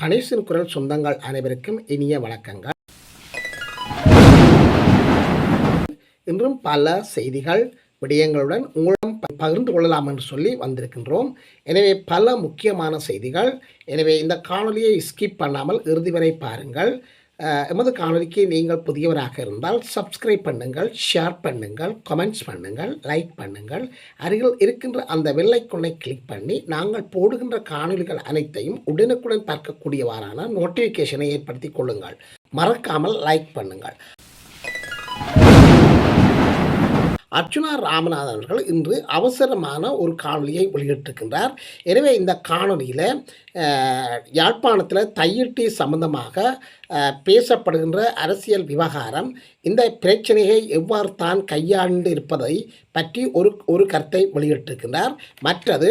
கணேசன் குரல் சொந்தங்கள் அனைவருக்கும் இனிய வணக்கங்கள். இன்றும் பல செய்திகள் விடயங்களுடன் உங்களிடம் ப- பகிர்ந்து கொள்ளலாம் என்று சொல்லி வந்திருக்கின்றோம். எனவே பல முக்கியமான செய்திகள். எனவே இந்த காணொலியை ஸ்கிப் பண்ணாமல் இறுதி வரை பாருங்கள். எமது காணொலிக்கு நீங்கள் புதியவராக இருந்தால் சப்ஸ்கிரைப் பண்ணுங்கள் ஷேர் பண்ணுங்கள் கமெண்ட்ஸ் பண்ணுங்கள் லைக் பண்ணுங்கள். அருகில் இருக்கின்ற அந்த வெள்ளைக்குண்ணை கிளிக் பண்ணி நாங்கள் போடுகின்ற காணொலிகள் அனைத்தையும் உடனுக்குடன் பார்க்கக்கூடியவாறான நோட்டிஃபிகேஷனை ஏற்படுத்தி கொள்ளுங்கள். மறக்காமல் லைக் பண்ணுங்கள். அர்ச்சுனா ராமநாதன் அவர்கள் இன்று அவசரமான ஒரு காணொலியை வெளியிட்டிருக்கின்றார். எனவே இந்த காணொலியில் யாழ்ப்பாணத்தில் தையிட்டி சம்பந்தமாக பேசப்படுகின்ற அரசியல் விவகாரம் இந்த பிரச்சனையை எவ்வாறு தான் கையாண்டு இருப்பதை பற்றி ஒரு ஒரு கருத்தை வெளியிட்டிருக்கின்றார். மற்றது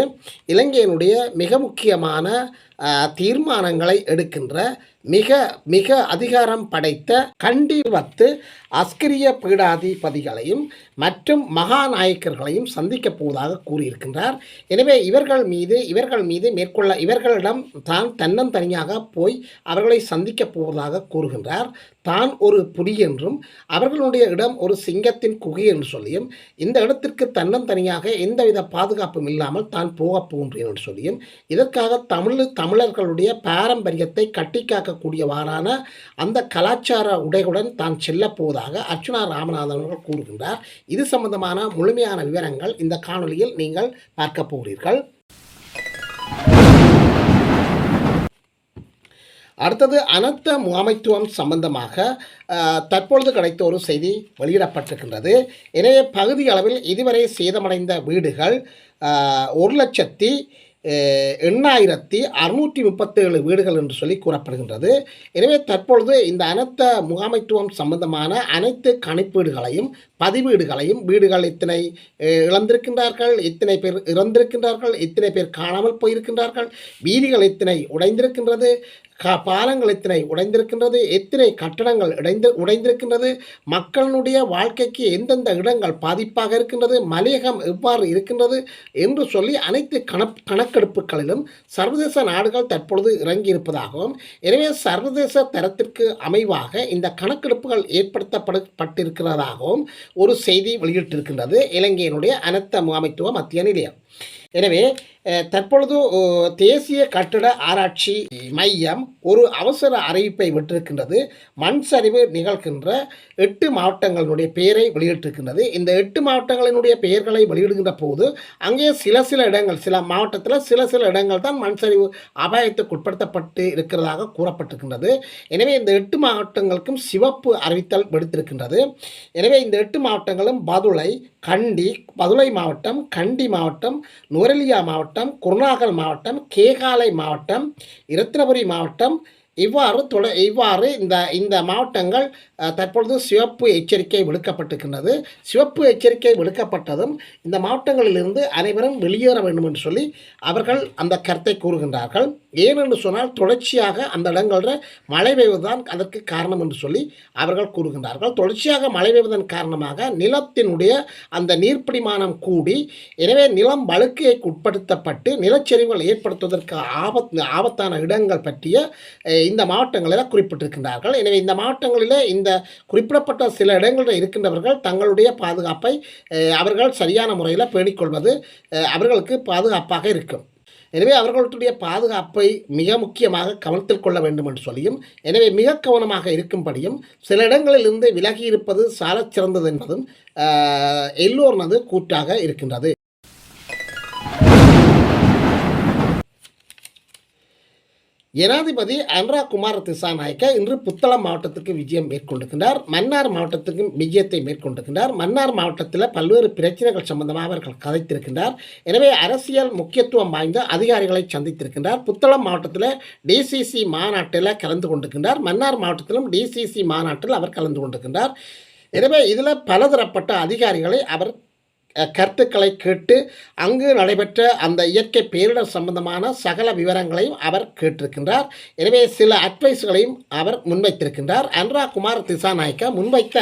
இலங்கையினுடைய மிக முக்கியமான தீர்மானங்களை எடுக்கின்ற மிக மிக அதிகாரம் படைத்த கண்டிவத்து அஸ்கிரிய பீடாதிபதிகளையும் மற்றும் மகாநாயக்கர்களையும் சந்திக்கப் போவதாக கூறியிருக்கின்றார். எனவே இவர்கள் மீது இவர்கள் மீது மேற்கொள்ள இவர்களிடம் தான் தன்னந்தனியாக போய் அவர்களை சந்திக்கப் போவதாக கூறுகின்றார் தான் ஒரு புலி என்றும் அவர்களுடைய இடம் ஒரு சிங்கத்தின் குகை என்று சொல்லியும் இந்த இடத்திற்கு தன்னந்தனியாக எந்தவித பாதுகாப்பும் இல்லாமல் தான் போகப் போகின்றேன் என்று சொல்லியும் இதற்காக தமிழ் தமிழர்களுடைய பாரம்பரியத்தை கட்டிக்காக்கக்கூடியவாறான அந்த கலாச்சார உடைகளுடன் தான் செல்லப் போவதாக அர்ச்சுனா ராமநாதன் அவர்கள் கூறுகின்றார். இது சம்பந்தமான முழுமையான விவரங்கள் இந்த காணொளியில் நீங்கள் பார்க்க போகிறீர்கள். அடுத்தது அனர்த்த முகாமைத்துவம் சம்பந்தமாக தற்பொழுது கிடைத்த ஒரு செய்தி வெளியிடப்பட்டிருக்கின்றது. எனவே பகுதி அளவில் இதுவரை சேதமடைந்த வீடுகள் ஒரு லட்சத்தி எண்ணாயிரத்தி அறுநூற்றி முப்பத்தேழு வீடுகள் என்று சொல்லி கூறப்படுகின்றது. எனவே தற்பொழுது இந்த அனர்த்த முகாமைத்துவம் சம்பந்தமான அனைத்து கணிப்பீடுகளையும் பதிவீடுகளையும் வீடுகள் இத்தனை இழந்திருக்கின்றார்கள் இத்தனை பேர் இறந்திருக்கின்றார்கள் இத்தனை பேர் காணாமல் போயிருக்கின்றார்கள் வீதிகள் இத்தனை உடைந்திருக்கின்றது க பாலங்கள் எத்தனை உடைந்திருக்கின்றது எத்தனை கட்டடங்கள் உடைந்து உடைந்திருக்கின்றது மக்களுடைய வாழ்க்கைக்கு எந்தெந்த இடங்கள் பாதிப்பாக இருக்கின்றது மலையகம் எவ்வாறு இருக்கின்றது என்று சொல்லி அனைத்து கணப் கணக்கெடுப்புகளிலும் சர்வதேச நாடுகள் தற்பொழுது இறங்கியிருப்பதாகவும் எனவே சர்வதேச தரத்திற்கு அமைவாக இந்த கணக்கெடுப்புகள் ஏற்படுத்தப்பட்டிருக்கிறதாகவும் ஒரு செய்தி வெளியிட்டிருக்கின்றது இலங்கையினுடைய அனர்த்த முகாமைத்துவ மத்திய நிலையம். எனவே தற்பொழுது தேசிய கட்டிட ஆராய்ச்சி மையம் ஒரு அவசர அறிவிப்பை விட்டிருக்கின்றது. மண் சரிவு நிகழ்கின்ற எட்டு மாவட்டங்களுடைய பெயரை வெளியிட்டிருக்கின்றது. இந்த எட்டு மாவட்டங்களினுடைய பெயர்களை வெளியிடுகின்ற போது அங்கே சில சில இடங்கள் சில மாவட்டத்தில் சில சில இடங்கள் தான் மண் சரிவு அபாயத்துக்கு உட்படுத்தப்பட்டு இருக்கிறதாக கூறப்பட்டிருக்கின்றது. எனவே இந்த எட்டு மாவட்டங்களுக்கும் சிவப்பு அறிவித்தல் விடுத்திருக்கின்றது. எனவே இந்த எட்டு மாவட்டங்களும் பதுளை கண்டி பதுளை மாவட்டம் கண்டி மாவட்டம் நுவரெலியா மாவட்டம் குருநாகல் மாவட்டம் கேகாலை மாவட்டம் இரத்தினபுரி மாவட்டம் இவ்வாறு தொட இவ்வாறு இந்த இந்த மாவட்டங்கள் தற்பொழுது சிவப்பு எச்சரிக்கை விடுக்கப்பட்டிருக்கின்றது. சிவப்பு எச்சரிக்கை விடுக்கப்பட்டதும் இந்த மாவட்டங்களிலிருந்து அனைவரும் வெளியேற வேண்டும் என்று சொல்லி அவர்கள் அந்த கருத்தை கூறுகின்றார்கள். ஏனென்று சொன்னால் தொடர்ச்சியாக அந்த இடங்களில் மழை பெய்வதுதான் அதற்கு காரணம் என்று சொல்லி அவர்கள் கூறுகின்றார்கள். தொடர்ச்சியாக மழை பெய்வதன் காரணமாக நிலத்தினுடைய அந்த நீர்ப்பிடிமானம் கூடி எனவே நிலம் வழுக்கைக்கு உட்படுத்தப்பட்டு நிலச்சரிவுகள் ஏற்படுத்துவதற்கு ஆபத் ஆபத்தான இடங்கள் பற்றிய இந்த மாவட்டங்களில் குறிப்பிட்டிருக்கின்றார்கள். எனவே இந்த மாவட்டங்களில் இந்த குறிப்பிடப்பட்ட சில இடங்களில் இருக்கின்றவர்கள் தங்களுடைய பாதுகாப்பை அவர்கள் சரியான முறையில் பேணிக்கொள்வது அவர்களுக்கு பாதுகாப்பாக இருக்கும். எனவே அவர்களுடைய பாதுகாப்பை மிக முக்கியமாக கவனத்தில் கொள்ள வேண்டும் என்று சொல்லியும் எனவே மிக கவனமாக இருக்கும்படியும் சில இடங்களில் இருந்து விலகி இருப்பது சாலச் சிறந்தது என்பதும் எல்லோரனது கூற்றாக இருக்கின்றது. ஜனாதிபதி அனுராக் குமார திசாநாயக்க இன்று புத்தளம் மாவட்டத்துக்கு விஜயம் மேற்கொண்டிருக்கின்றார். மன்னார் மாவட்டத்துக்கு விஜயத்தை மேற்கொண்டிருக்கின்றார். மன்னார் மாவட்டத்தில் பல்வேறு பிரச்சனைகள் சம்பந்தமாக அவர்கள் கதைத்திருக்கின்றார். எனவே அரசியல் முக்கியத்துவம் வாய்ந்த அதிகாரிகளை சந்தித்திருக்கின்றார். புத்தளம் மாவட்டத்தில் டிசிசி மாநாட்டில் கலந்து கொண்டிருக்கின்றார். மன்னார் மாவட்டத்திலும் டிசிசி மாநாட்டில் அவர் கலந்து கொண்டிருக்கின்றார். எனவே இதில் பலதரப்பட்ட அதிகாரிகளை அவர் கருத்துக்களை கேட்டு அங்கு நடைபெற்ற அந்த இயற்கை பேரிடர் சம்பந்தமான சகல விவரங்களையும் அவர் கேட்டிருக்கின்றார். எனவே சில அட்வைஸ்களையும் அவர் முன்வைத்திருக்கின்றார். அன்ரா குமார் திசாநாயக்கா முன்வைத்த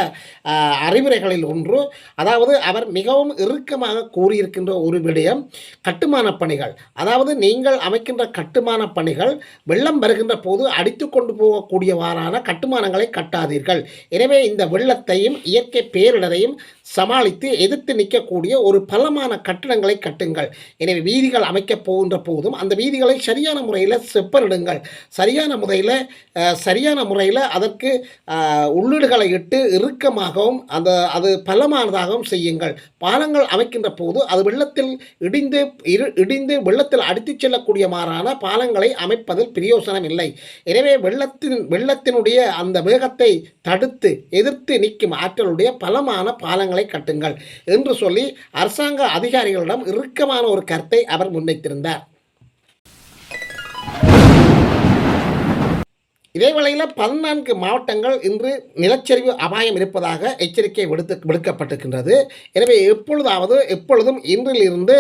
அறிவுரைகளில் ஒன்று அதாவது அவர் மிகவும் இறுக்கமாக கூறியிருக்கின்ற ஒரு விடயம் கட்டுமான பணிகள். அதாவது நீங்கள் அமைக்கின்ற கட்டுமான பணிகள் வெள்ளம் வருகின்ற போது அடித்து கொண்டு போகக்கூடியவாறான கட்டுமானங்களை கட்டாதீர்கள். எனவே இந்த வெள்ளத்தையும் இயற்கை பேரிடரையும் சமாளித்து எதிர்த்து நிற்கக்கூடிய ஒரு பலமான கட்டிடங்களை கட்டுங்கள். எனவே வீதிகள் அமைக்கப் போகின்ற போதும் அந்த வீதிகளை சரியான முறையில் செப்பனிடுங்கள். சரியான முறையில் சரியான முறையில் அதற்கு உள்ளீடுகளை இட்டு இறுக்கமாகவும் அந்த அது பலமானதாகவும் செய்யுங்கள். பாலங்கள் அமைக்கின்ற போது அது வெள்ளத்தில் இடிந்து இரு இடிந்து வெள்ளத்தில் அடித்துச் செல்லக்கூடிய மாறான பாலங்களை அமைப்பதில் பிரயோசனம் இல்லை. எனவே வெள்ளத்தின் வெள்ளத்தினுடைய அந்த வேகத்தை தடுத்து எதிர்த்து நிற்கும் ஆற்றலுடைய பலமான பாலங்களை கட்டுங்கள் என்று சொல்லி அரசாங்க அதிகாரிகளிடம் இறுக்கமான ஒரு கருத்தை அவர் முன்வைத்திருந்தார். இதே வேளையில் பதினான்கு மாவட்டங்கள் இன்று நிலச்சரிவு அபாயம் இருப்பதாக எச்சரிக்கை விடுத்து விடுக்கப்பட்டிருக்கின்றது. எனவே எப்பொழுதாவது எப்பொழுதும் இன்றிலிருந்து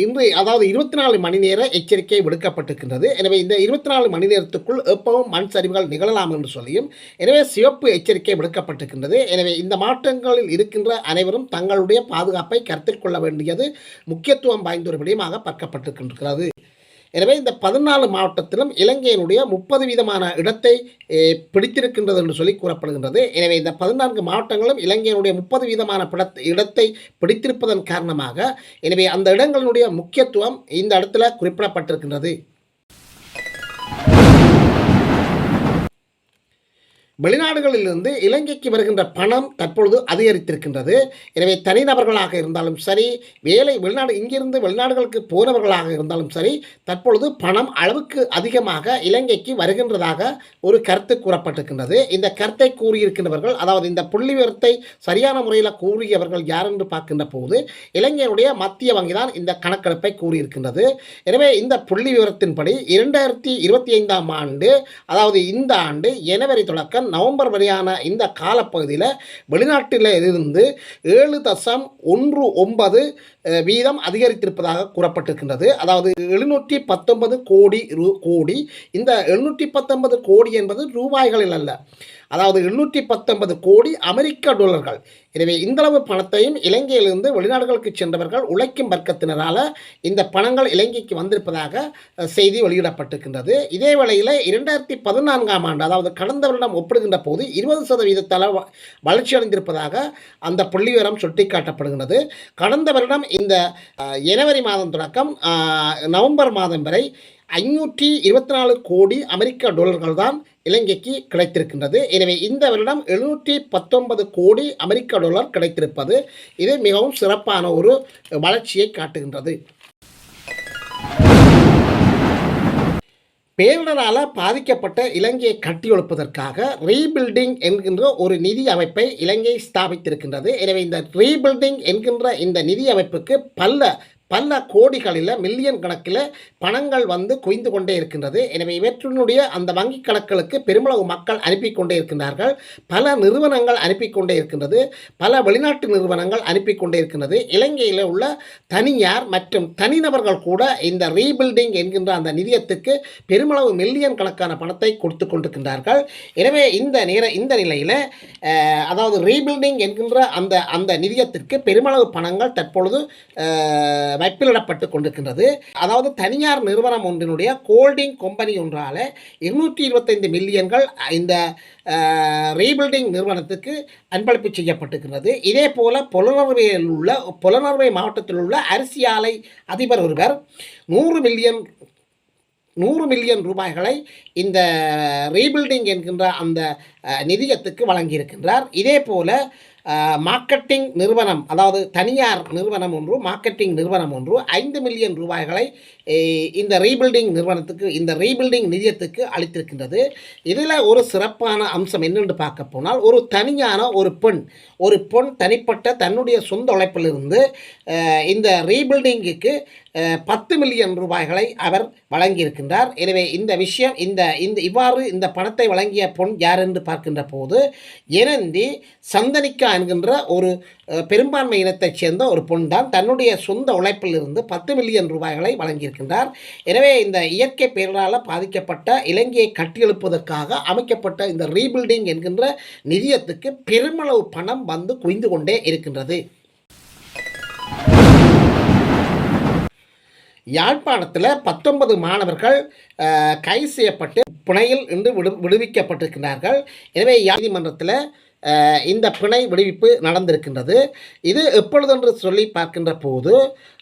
இன்று அதாவது இருபத்தி நாலு மணி நேர எச்சரிக்கை விடுக்கப்பட்டிருக்கின்றது. எனவே இந்த இருபத்தி நாலு மணி நேரத்துக்குள் எப்பவும் மண் சரிவுகள் நிகழலாம் என்று சொல்லியும் எனவே சிவப்பு எச்சரிக்கை விடுக்கப்பட்டிருக்கின்றது. எனவே இந்த மாவட்டங்களில் இருக்கின்ற அனைவரும் தங்களுடைய பாதுகாப்பை கருத்தில் கொள்ள வேண்டியது முக்கியத்துவம் வாய்ந்த ஒரு விடயமாக பார்க்கப்பட்டிருக்கின்றது. எனவே இந்த பதினாலு மாவட்டத்திலும் இலங்கையினுடைய முப்பது வீதமான இடத்தை பிடித்திருக்கின்றது என்று சொல்லி கூறப்படுகின்றது. எனவே இந்த பதினான்கு மாவட்டங்களும் இலங்கையினுடைய முப்பது வீதமான பிடத் இடத்தை பிடித்திருப்பதன் காரணமாக எனவே அந்த இடங்களினுடைய முக்கியத்துவம் இந்த இடத்துல குறிப்பிடப்பட்டிருக்கின்றது. வெளிநாடுகளிலிருந்து இலங்கைக்கு வருகின்ற பணம் தற்பொழுது அதிகரித்திருக்கின்றது. எனவே தனிநபர்களாக இருந்தாலும் சரி வேலை வெளிநாடு இங்கிருந்து வெளிநாடுகளுக்கு போனவர்களாக இருந்தாலும் சரி தற்பொழுது பணம் அளவுக்கு அதிகமாக இலங்கைக்கு வருகின்றதாக ஒரு கருத்து கூறப்பட்டிருக்கின்றது. இந்த கருத்தை கூறியிருக்கின்றவர்கள் அதாவது இந்த புள்ளி விவரத்தை சரியான முறையில் கூறியவர்கள் யார் என்று பார்க்கின்ற போது இலங்கையினுடைய மத்திய வங்கி தான் இந்த கணக்கெடுப்பை கூறியிருக்கின்றது. எனவே இந்த புள்ளி விவரத்தின்படி இரண்டாயிரத்தி இருபத்தி ஐந்தாம் ஆண்டு அதாவது இந்த ஆண்டு ஜனவரி தொடக்கம் நவம்பர் வரையான இந்த காலப்பகுதியில் வெளிநாட்டில் இருந்து ஏழு தசம் ஒன்று ஒன்பது வீதம் அதிகரித்திருப்பதாக கூறப்பட்டிருக்கின்றது. அதாவது எழுநூற்றி பத்தொன்பது கோடி ரூ கோடி. இந்த எழுநூற்றி பத்தொன்பது கோடி என்பது ரூபாய்களில் அல்ல. அதாவது எழுநூற்றி பத்தொன்பது கோடி அமெரிக்க டாலர்கள். எனவே இந்தளவு பணத்தையும் இலங்கையிலிருந்து வெளிநாடுகளுக்கு சென்றவர்கள் உழைக்கும் வர்க்கத்தினரால் இந்த பணங்கள் இலங்கைக்கு வந்திருப்பதாக செய்தி வெளியிடப்பட்டிருக்கின்றது. இதே வேளையில் இரண்டாயிரத்தி பதினான்காம் ஆண்டு அதாவது கடந்த வருடம் ஒப்பிடுகின்ற போது இருபது சதவீதத்தால் வளர்ச்சி அடைந்திருப்பதாக அந்த புள்ளிவிவரம் சுட்டிக்காட்டப்படுகின்றது. கடந்த வருடம் இந்த ஜனவரி மாதம் தொடக்கம் நவம்பர் மாதம் வரை ஐநூற்றி இருபத்தி நாலு கோடி அமெரிக்க டாலர்கள் தான் இலங்கைக்கு கிடைத்திருக்கின்றது. எனவே இந்த வருடம் எழுநூற்றி பத்தொன்பது கோடி அமெரிக்க டாலர் கிடைத்திருப்பது. இது மிகவும் சிறப்பான ஒரு வளர்ச்சியை காட்டுகின்றது. பேரிடரால் பாதிக்கப்பட்ட இலங்கையை கட்டியெழுப்பதற்காக ரீபில்டிங் என்கின்ற ஒரு நிதி அமைப்பை இலங்கை ஸ்தாபித்திருக்கின்றது. எனவே இந்த ரீபில்டிங் என்கின்ற இந்த நிதி அமைப்புக்கு பல பல கோடிகளில் மில்லியன் கணக்கில் பணங்கள் வந்து குவிந்து கொண்டே இருக்கின்றது. எனவே இவற்றினுடைய அந்த வங்கி கணக்குகளுக்கு பெருமளவு மக்கள் அனுப்பி கொண்டே இருக்கின்றார்கள். பல நிறுவனங்கள் அனுப்பி கொண்டே இருக்கின்றது. பல வெளிநாட்டு நிறுவனங்கள் அனுப்பி கொண்டே இருக்கின்றது. இலங்கையில் உள்ள தனியார் மற்றும் தனிநபர்கள் கூட இந்த ரீபில்டிங் என்கின்ற அந்த நிதியத்துக்கு பெருமளவு மில்லியன் கணக்கான பணத்தை கொடுத்து கொண்டிருக்கின்றார்கள். எனவே இந்த நேர இந்த நிலையில் அதாவது ரீபில்டிங் என்கின்ற அந்த அந்த நிதியத்திற்கு பெருமளவு பணங்கள் தற்பொழுது வைப்பிலிடப்பட்டு கொண்டிருக்கின்றது. அதாவது தனியார் நிறுவனம் ஒன்றினுடைய கோல்டிங் கம்பெனி ஒன்றால் இருநூற்றி இருபத்தைந்து மில்லியன்கள் இந்த ரீபில்டிங் நிறுவனத்துக்கு அன்பளிப்பு செய்யப்பட்டிருக்கின்றது. இதே போல புலனர்வையில் உள்ள புலனர்வை மாவட்டத்தில் உள்ள அரிசி ஆலை அதிபர் ஒருவர் நூறு மில்லியன் நூறு மில்லியன் ரூபாய்களை இந்த ரீபில்டிங் என்கின்ற அந்த நிதியத்துக்கு வழங்கியிருக்கின்றார். இதே போல மார்க்கெட்டிங் நிறுவனம் அதாவது தனியார் நிறுவனம் ஒன்று மார்க்கெட்டிங் நிறுவனம் ஒன்று ஐந்து மில்லியன் ரூபாய்களை இந்த ரீபில்டிங் நிறுவனத்துக்கு இந்த ரீபில்டிங் நிதியத்துக்கு அளித்திருக்கின்றது. இதில் ஒரு சிறப்பான அம்சம் என்னென்று பார்க்க போனால் ஒரு தனியான ஒரு பெண் ஒரு பெண் தனிப்பட்ட தன்னுடைய சொந்த உழைப்பிலிருந்து இந்த ரீபில்டிங்குக்கு பத்து மில்லியன் ரூபாய்களை அவர் வழங்கியிருக்கின்றார். எனவே இந்த விஷயம் இந்த இந்த இவ்வாறு இந்த பணத்தை வழங்கிய பொன் யார் என்று பார்க்கின்ற போது எனந்தி சந்தனிக்கா என்கின்ற ஒரு பெரும்பான்மை இனத்தைச் சேர்ந்த ஒரு பொன் தான் தன்னுடைய சொந்த உழைப்பிலிருந்து பத்து மில்லியன் ரூபாய்களை வழங்கியிருக்கிறார் வழங்கியிருக்கின்றார் எனவே இந்த இயற்கை பேரலால் பாதிக்கப்பட்ட இலங்கையை கட்டியெழுப்பதற்காக அமைக்கப்பட்ட இந்த ரீபில்டிங் என்கின்ற நிதியத்துக்கு பெருமளவு பணம் வந்து குவிந்து கொண்டே இருக்கின்றது. யாழ்ப்பாணத்தில் பத்தொன்பது மாணவர்கள் கைது செய்யப்பட்டு புனையில் இன்று விடு விடுவிக்கப்பட்டிருக்கிறார்கள் எனவே நீதிமன்றத்தில் இந்த பிணை விடுவிப்பு நடந்திருக்கின்றது. இது எப்பொழுதென்று சொல்லி பார்க்கின்ற போது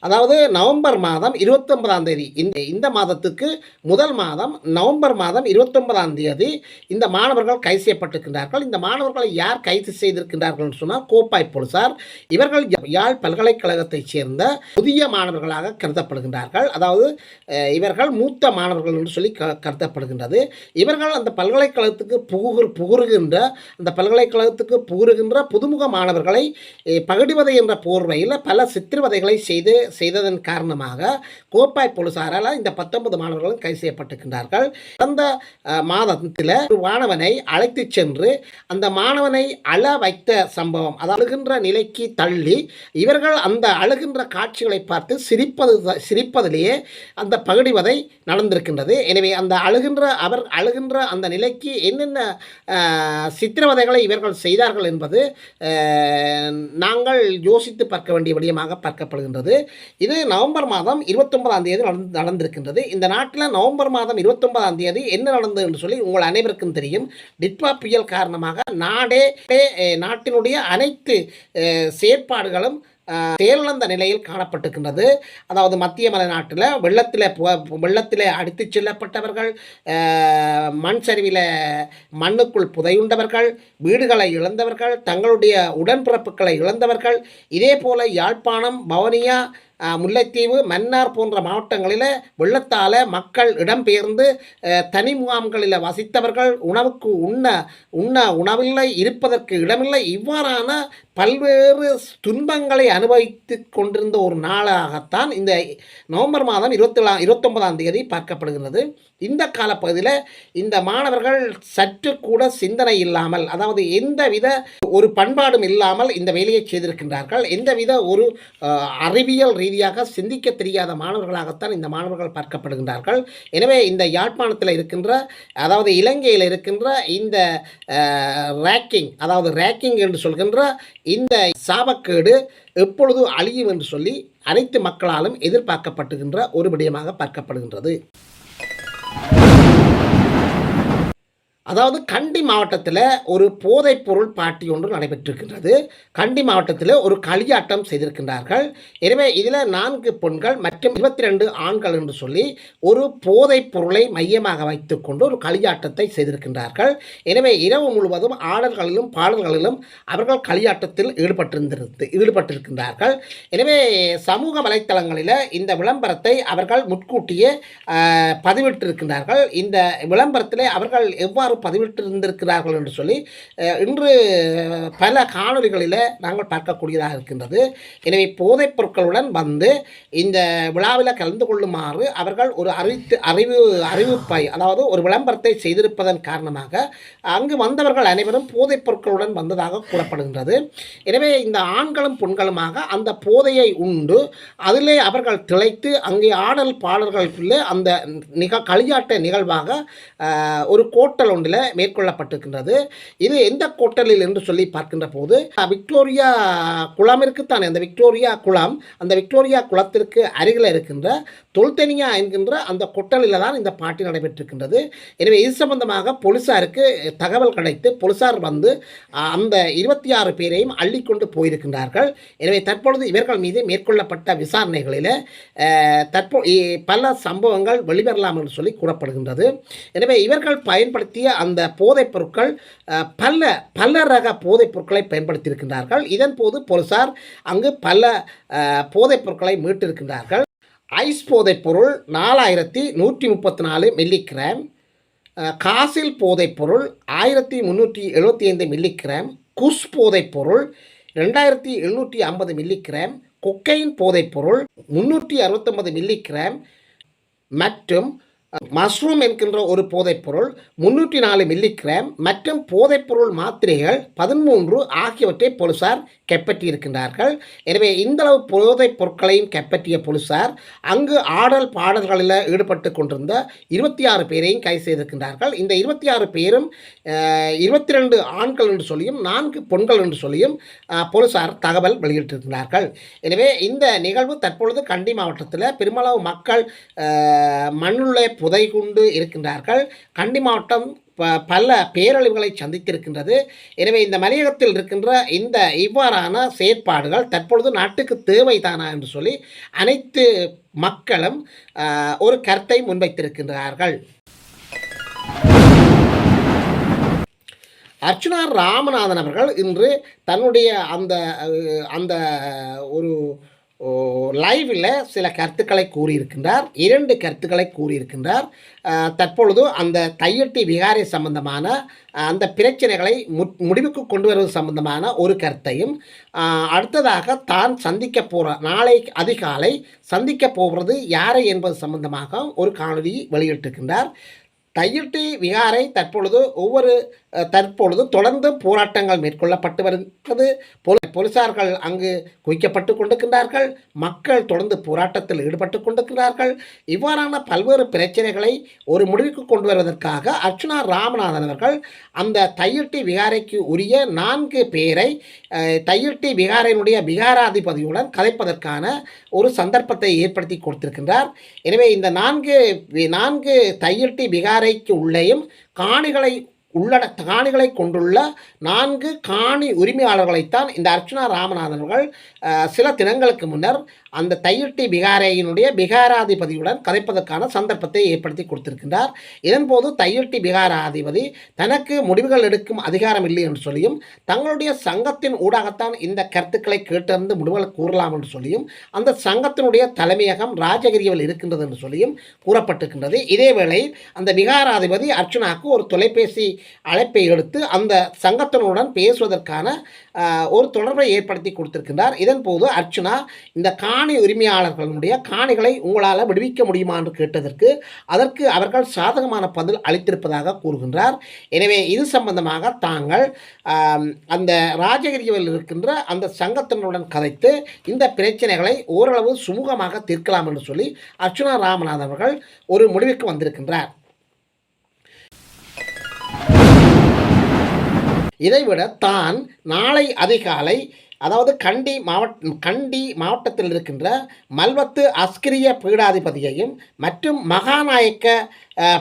அதாவது நவம்பர் மாதம் இருபத்தொன்பதாம் தேதி இந்த இந்த மாதத்துக்கு முதல் மாதம் நவம்பர் மாதம் இருபத்தொன்பதாம் தேதி இந்த மாணவர்கள் கைது செய்யப்பட்டிருக்கின்றார்கள். இந்த மாணவர்களை யார் கைது செய்திருக்கின்றார்கள் சொன்னால் கோப்பாய் போலீசார். இவர்கள் யாழ் பல்கலைக்கழகத்தைச் சேர்ந்த புதிய மாணவர்களாக கருதப்படுகின்றார்கள். அதாவது இவர்கள் மூத்த மாணவர்கள் என்று சொல்லி க கருதப்படுகின்றது. இவர்கள் அந்த பல்கலைக்கழகத்துக்கு புகு புகுறுகின்ற அந்த உலகத்துக்கு புகுறுகின்ற புதுமுக மாணவர்களை பகடிவதை என்ற போர்வையில் பல சித்திரவதைகளை செய்து செய்ததன் காரணமாக கோப்பாய் போலீசாரால் இந்த பத்தொன்பது மாணவர்களும் கைது செய்யப்பட்டிருக்கின்றார்கள். கடந்த மாதத்தில் ஒரு மாணவனை அழைத்து சென்று அந்த மாணவனை அழ வைத்த சம்பவம் அது அழுகின்ற நிலைக்கு தள்ளி இவர்கள் அந்த அழுகின்ற காட்சிகளை பார்த்து சிரிப்பது சிரிப்பதிலேயே அந்த பகடிவதை நடந்திருக்கின்றது. எனவே அந்த அழுகின்ற அவர் அழுகின்ற அந்த நிலைக்கு என்னென்ன சித்திரவதைகளை இவர்கள் செய்தார்கள் என்பது நாங்கள் யோசித்து பார்க்க வேண்டிய விடயமாக பார்க்கப்படுகின்றது. இது நவம்பர் மாதம் இருபத்தொன்பதாம் தேதி நடந்து நடந்திருக்கின்றது. இந்த நாட்டில் நவம்பர் மாதம் இருபத்தொன்பதாம் தேதி என்ன நடந்தது என்று சொல்லி உங்கள் அனைவருக்கும் தெரியும். டிட்வா புயல் காரணமாக நாடே நாட்டினுடைய அனைத்து செயற்பாடுகளும் செயலிழந்த நிலையில் காணப்பட்டிருக்கின்றது. அதாவது மத்திய மலைநாட்டில் வெள்ளத்தில் வெள்ளத்தில் அடித்து செல்லப்பட்டவர்கள் மண் சரிவில் மண்ணுக்குள் புதையுண்டவர்கள் வீடுகளை இழந்தவர்கள் தங்களுடைய உடன்பிறப்புகளை இழந்தவர்கள் இதே போல் யாழ்ப்பாணம் பவனியா முல்லைத்தீவு மன்னார் போன்ற மாவட்டங்களில் வெள்ளத்தால் மக்கள் இடம்பெயர்ந்து தனி முகாம்களில் வசித்தவர்கள் உணவுக்கு உண்ண உண்ண உணவில்லை இருப்பதற்கு இடமில்லை இவ்வாறான பல்வேறு துன்பங்களை அனுபவித்து கொண்டிருந்த ஒரு நாளாகத்தான் இந்த நவம்பர் மாதம் இருபத்தி இருபத்தொன்பதாம் தேதி பார்க்கப்படுகிறது இந்த காலப்பகுதியில் இந்த மாணவர்கள் சற்று கூட சிந்தனை இல்லாமல் அதாவது எந்தவித ஒரு பண்பாடும் இல்லாமல் இந்த வேலையை செய்திருக்கின்றார்கள். எந்தவித ஒரு அறிவியல் அறிவியல் ரீதியாக சிந்திக்க தெரியாத மாணவர்களாகத்தான் இந்த மாணவர்கள் பார்க்கப்படுகின்றார்கள். எனவே இந்த யாழ்ப்பாணத்தில் இருக்கின்ற அதாவது இலங்கையில் இருக்கின்ற இந்த ரேக்கிங் அதாவது ரேக்கிங் என்று சொல்கின்ற இந்த சாபக்கேடு எப்பொழுது அழியும் என்று சொல்லி அனைத்து மக்களாலும் எதிர்பார்க்கப்படுகின்ற ஒரு விடயமாக பார்க்கப்படுகின்றது. அதாவது கண்டி மாவட்டத்தில் ஒரு போதைப்பொருள் பாட்டி ஒன்று நடைபெற்றிருக்கின்றது. கண்டி மாவட்டத்தில் ஒரு களியாட்டம் செய்திருக்கின்றார்கள். எனவே இதில் நான்கு பெண்கள் மற்றும் இருபத்தி ரெண்டு ஆண்கள் என்று சொல்லி ஒரு போதைப் பொருளை மையமாக வைத்துக்கொண்டு ஒரு களியாட்டத்தை செய்திருக்கின்றார்கள். எனவே இரவு முழுவதும் ஆடல்களிலும் பாடல்களிலும் அவர்கள் களியாட்டத்தில் ஈடுபட்டிருந்திருந்து ஈடுபட்டிருக்கின்றார்கள். எனவே சமூக வலைத்தளங்களில் இந்த விளம்பரத்தை அவர்கள் முன்கூட்டியே பதிவிட்டிருக்கின்றார்கள். இந்த விளம்பரத்தில் அவர்கள் எவ்வாறு பதிவிட்டிருந்திருக்கிறார்கள் என்று சொல்லி இன்று பல காணொளிகளில் நாங்கள் பார்க்கக்கூடியதாக இருக்கின்றது. எனவே போதைப் பொருட்களுடன் வந்து இந்த விழாவில் கலந்து கொள்ளுமாறு அவர்கள் ஒரு அறிவித்து அறிவு அறிவிப்பை அதாவது ஒரு விளம்பரத்தை செய்திருப்பதன் காரணமாக அங்கு வந்தவர்கள் அனைவரும் போதைப் பொருட்களுடன் வந்ததாக கூறப்படுகின்றது. எனவே இந்த ஆண்களும் பெண்களுமாக அந்த போதையை உண்டு அதிலே அவர்கள் திளைத்து அங்கே ஆடல் பாடல்களுக்குள்ளே அந்த நிக களியாட்ட நிகழ்வாக ஒரு கோட்டல் ஒன்றில் மேற்கொள்ளப்பட்டிருக்கின்றது. இது எந்த கோட்டலில் என்று சொல்லி பார்க்கின்ற போது விக்டோரியா குளமிற்கு இருக்குத்தானே? அந்த விக்டோரியா குளம் அந்த விக்டோரியா குளத்திற்கு அருகில் இருக்கின்ற தொல்தனியா என்கின்ற அந்த கொட்டலில் தான் இந்த பாட்டி நடைபெற்றிருக்கின்றது. எனவே இது சம்பந்தமாக போலீசாருக்கு தகவல் கிடைத்து போலீசார் வந்து அந்த இருபத்தி ஆறு பேரையும் அள்ளிக்கொண்டு போயிருக்கின்றார்கள். எனவே தற்பொழுது இவர்கள் மீது மேற்கொள்ளப்பட்ட விசாரணைகளில் தற்போ பல சம்பவங்கள் வெளிவரலாம் என்று சொல்லி கூறப்படுகின்றது. எனவே இவர்கள் பயன்படுத்திய அந்த போதைப் பொருட்கள் பல பல ரக போதைப் பொருட்களை பயன்படுத்தியிருக்கின்றார்கள். இதன் போது போலீசார் அங்கு பல போதைப் பொருட்களை மீட்டிருக்கின்றார்கள். ஐஸ் போதைப்பொருள் நாலாயிரத்தி நூற்றி முப்பத்தி நாலு மில்லிகிராம் காசில் போதைப்பொருள் ஆயிரத்தி முந்நூற்றி எழுபத்தி ஐந்து மில்லிகிராம் குஸ் போதைப்பொருள் ரெண்டாயிரத்தி எழுநூற்றி ஐம்பது மில்லிகிராம் கொக்கையின் போதைப்பொருள் முன்னூற்றி அறுபத்தொம்பது மில்லிகிராம் மற்றும் மஷ்ரூம் என்கின்ற ஒரு போதைப்பொருள் முன்னூற்றி நாலு மில்லிகிராம் மற்றும் போதைப்பொருள் மாத்திரைகள் பதிமூன்று ஆகியவற்றை போலீசார் கைப்பற்றியிருக்கின்றார்கள். எனவே இந்தளவு போதைப் பொருட்களையும் கைப்பற்றிய போலீசார் அங்கு ஆடல் பாடல்களில் ஈடுபட்டு கொண்டிருந்த இருபத்தி ஆறு பேரையும் கைது செய்திருக்கின்றார்கள். இந்த இருபத்தி ஆறு பேரும் இருபத்தி ரெண்டு ஆண்கள் என்று சொல்லியும் நான்கு பெண்கள் என்று சொல்லியும் போலீசார் தகவல் வெளியிட்டிருக்கிறார்கள் எனவே இந்த நிகழ்வு தற்பொழுது கண்டி மாவட்டத்தில் பெருமளவு மக்கள் மண்ணுள்ள புதை கொண்டு இருக்கின்றார்கள். கண்டி மாவட்டம் ப- பல பேரழிவுகளை சந்தித்திருக்கின்றது. எனவே இந்த மலையகத்தில் இருக்கின்ற இந்த இவ்வாறான செயற்பாடுகள் தற்பொழுது நாட்டுக்கு தேவைதானா என்று சொல்லி அனைத்து மக்களும் ஒரு கருத்தை முன்வைத்திருக்கின்றார்கள். அர்ச்சுனா ராமநாதன் அவர்கள் இன்று தன்னுடைய அந்த அந்த ஒரு லைவில் சில கருத்துக்களை கூறியிருக்கின்றார். இரண்டு கருத்துக்களை கூறியிருக்கின்றார். தற்பொழுது அந்த தையட்டி விகாரை சம்பந்தமான அந்த பிரச்சனைகளை மு- முடிவுக்கு கொண்டு வருவது சம்பந்தமான ஒரு கருத்தையும் அடுத்ததாக தான் சந்திக்க போகிற நாளை அதிகாலை சந்திக்க போகிறது யாரை என்பது சம்பந்தமாக ஒரு காணொலி வெளியிட்டிருக்கின்றார். தையிட்டி விகாரை தற்பொழுது ஒவ்வொரு தற்பொழுது தொடர்ந்து போராட்டங்கள் மேற்கொள்ளப்பட்டு வருகிறது. போலீசார்கள் அங்கு குவிக்கப்பட்டு கொண்டிருக்கின்றார்கள். மக்கள் தொடர்ந்து போராட்டத்தில் ஈடுபட்டு கொண்டிருக்கிறார்கள் இவ்வாறான பல்வேறு பிரச்சனைகளை ஒரு முடிவுக்கு கொண்டு வருவதற்காக அர்ச்சுனா ராமநாதன் அவர்கள் அந்த தையிட்டி விகாரைக்கு உரிய நான்கு பேரை தையிட்டி விகாரையினுடைய விகாராதிபதியுடன் கதைப்பதற்கான ஒரு சந்தர்ப்பத்தை ஏற்படுத்தி கொடுத்திருக்கின்றார். எனவே இந்த நான்கு நான்கு தையிட்டி விகாரைக்கு உள்ளேயும் காணிகளை உள்ளட காணிகளை கொண்டுள்ள நான்கு காணி உரிமையாளர்களைத்தான் இந்த அர்ச்சனா ராமநாதன் அவர்கள் சில தினங்களுக்கு முன்னர் அந்த தையிட்டி பிகாரேயினுடைய பிகாராதிபதியுடன் கதைப்பதற்கான சந்தர்ப்பத்தை ஏற்படுத்தி கொடுத்திருக்கின்றார். இதன்போது தையிட்டி பிகாராதிபதி தனக்கு முடிவுகள் எடுக்கும் அதிகாரம் இல்லை என்று சொல்லியும் தங்களுடைய சங்கத்தின் ஊடாகத்தான் இந்த கருத்துக்களை கேட்டறிந்து முடிவுகள் கூறலாம் என்று சொல்லியும் அந்த சங்கத்தினுடைய தலைமையகம் ராஜகிரியில் இருக்கின்றது என்று சொல்லியும் கூறப்பட்டிருக்கின்றது. இதேவேளை அந்த விகாராதிபதி அர்ச்சுனாக்கு ஒரு தொலைபேசி அழைப்பை எடுத்து அந்த சங்கத்தினுடன் பேசுவதற்கான ஒரு தொடர்பை ஏற்படுத்தி கொடுத்திருக்கின்றார். இதன் போது அர்ச்சுனா இந்த காணி உரிமையாளர்களுடைய காணிகளை உங்களால் விடுவிக்க முடியுமா என்று கேட்டதற்கு அதற்கு அவர்கள் சாதகமான பதில் அளித்திருப்பதாக கூறுகின்றார். எனவே இது சம்பந்தமாக தாங்கள் அந்த ராஜகிரியில் இருக்கின்ற அந்த சங்கத்தினருடன் கதைத்து இந்த பிரச்சனைகளை ஓரளவு சுமூகமாக தீர்க்கலாம் என்று சொல்லி அர்ச்சுனா ராமநாதன் அவர்கள் ஒரு முடிவுக்கு வந்திருக்கின்றார். இதைவிட தான் நாளை அதிகாலை அதாவது கண்டி மாவட்ட கண்டி மாவட்டத்தில் இருக்கின்ற மல்வத்து அஸ்கிரிய பீடாதிபதியையும் மற்றும் மகாநாயக்க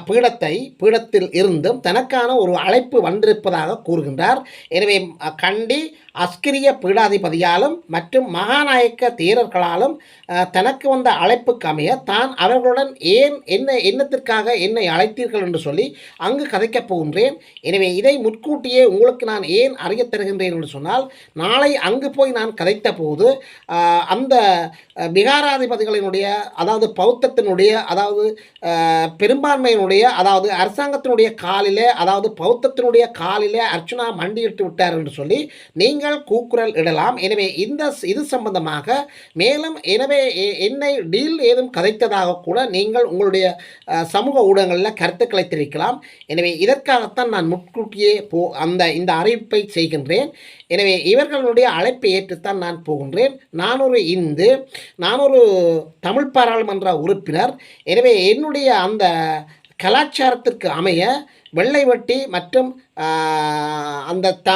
பீடத்தை பீடத்தில் இருந்தும் தனக்கான ஒரு அழைப்பு வந்திருப்பதாக கூறுகின்றார். எனவே கண்டி அஸ்கிரிய பீடாதிபதியாலும் மற்றும் மகாநாயக்க தேரர்களாலும் தனக்கு வந்த அழைப்புக்கு அமைய தான் அவர்களுடன் ஏன் என்ன எண்ணத்திற்காக என்னை அழைத்தீர்கள் என்று சொல்லி அங்கு கதைக்கப் போகின்றேன். எனவே இதை முற்கூட்டியே உங்களுக்கு நான் ஏன் அறியத் தருகின்றேன் என்று சொன்னால் நாளை அங்கு போய் நான் கதைத்த போது அந்த அஹ், அதாவது பௌத்தத்தினுடைய அதாவது பெரும்பான்மை பெரும்பான்மையினுடைய அதாவது அரசாங்கத்தினுடைய காலிலே அதாவது பௌத்தத்தினுடைய காலிலே அர்ச்சுனா மண்டியிட்டு விட்டார் என்று சொல்லி நீங்கள் கூக்குரல் இடலாம். எனவே இந்த ஸ்- இது சம்பந்தமாக மேலும் எனவே எ- என்னை டீல் ஏதும் கதைத்ததாக கூட நீங்கள் உங்களுடைய சமூக ஊடகங்களில் கருத்துக்களை தெரிவிக்கலாம். எனவே இதற்காகத்தான் நான் முன்கூட்டியே போ அந்த இந்த அறிவிப்பை செய்கின்றேன். எனவே இவர்களுடைய அழைப்பை ஏற்றுத்தான் நான் போகின்றேன். நான் ஒரு இந்து நான் ஒரு தமிழ் பாராளுமன்ற உறுப்பினர். எனவே என்னுடைய அந்த கலாச்சாரத்திற்கு அமைய வெள்ளை வட்டி மற்றும் அந்த த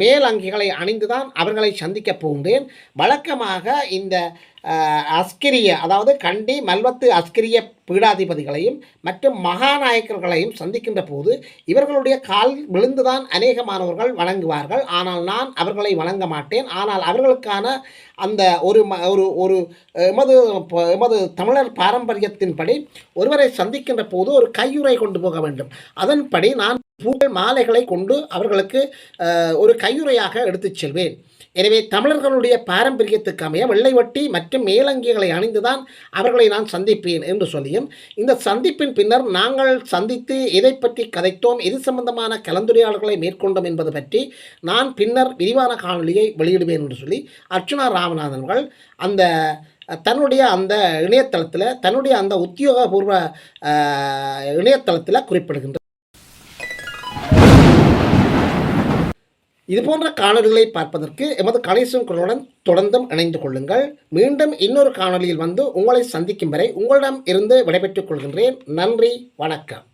மேல் அங்கிகளை அணிந்துதான் அவர்களை சந்திக்கப் போகின்றேன். வழக்கமாக இந்த அஸ்கிரிய அதாவது கண்டி மல்வத்து அஸ்கிரிய பீடாதிபதிகளையும் மற்றும் மகாநாயக்கர்களையும் சந்திக்கின்ற போது இவர்களுடைய கால் விழுந்துதான் அநேகமானவர்கள் வணங்குவார்கள். ஆனால் நான் அவர்களை வணங்க மாட்டேன். ஆனால் அவர்களுக்கான அந்த ஒரு ம ஒரு ஒரு எமது எமது தமிழர் பாரம்பரியத்தின்படி ஒருவரை சந்திக்கின்ற போது ஒரு கையுறை கொண்டு போக வேண்டும். அதன்படி நான் பூக்கள் மாலைகளை கொண்டு அவர்களுக்கு ஒரு கையுறையாக எடுத்துச் செல்வேன். எனவே தமிழர்களுடைய பாரம்பரியத்துக்கு அமைய வெள்ளை வட்டி மற்றும் மேலங்கிகளை அணிந்துதான் அவர்களை நான் சந்திப்பேன் என்று சொல்லியும் இந்த சந்திப்பின் பின்னர் நாங்கள் சந்தித்து எதை பற்றி கதைத்தோம் எது சம்பந்தமான கலந்துரையாடல்களை மேற்கொண்டோம் என்பது பற்றி நான் பின்னர் விரிவான காணொலியை வெளியிடுவேன் என்று சொல்லி அர்ச்சுனா ராமநாதன் அவர்கள் அந்த தன்னுடைய அந்த இணையதளத்தில் தன்னுடைய அந்த உத்தியோகபூர்வ இணையதளத்தில் குறிப்பிடுகின்றார் இது போன்ற காணொலிகளை பார்ப்பதற்கு எமது கணேசன் குரலுடன் தொடர்ந்தும் இணைந்து கொள்ளுங்கள். மீண்டும் இன்னொரு காணொளியில் வந்து உங்களை சந்திக்கும் வரை உங்களிடம் இருந்து விடைபெற்றுக் கொள்கின்றேன். நன்றி வணக்கம்.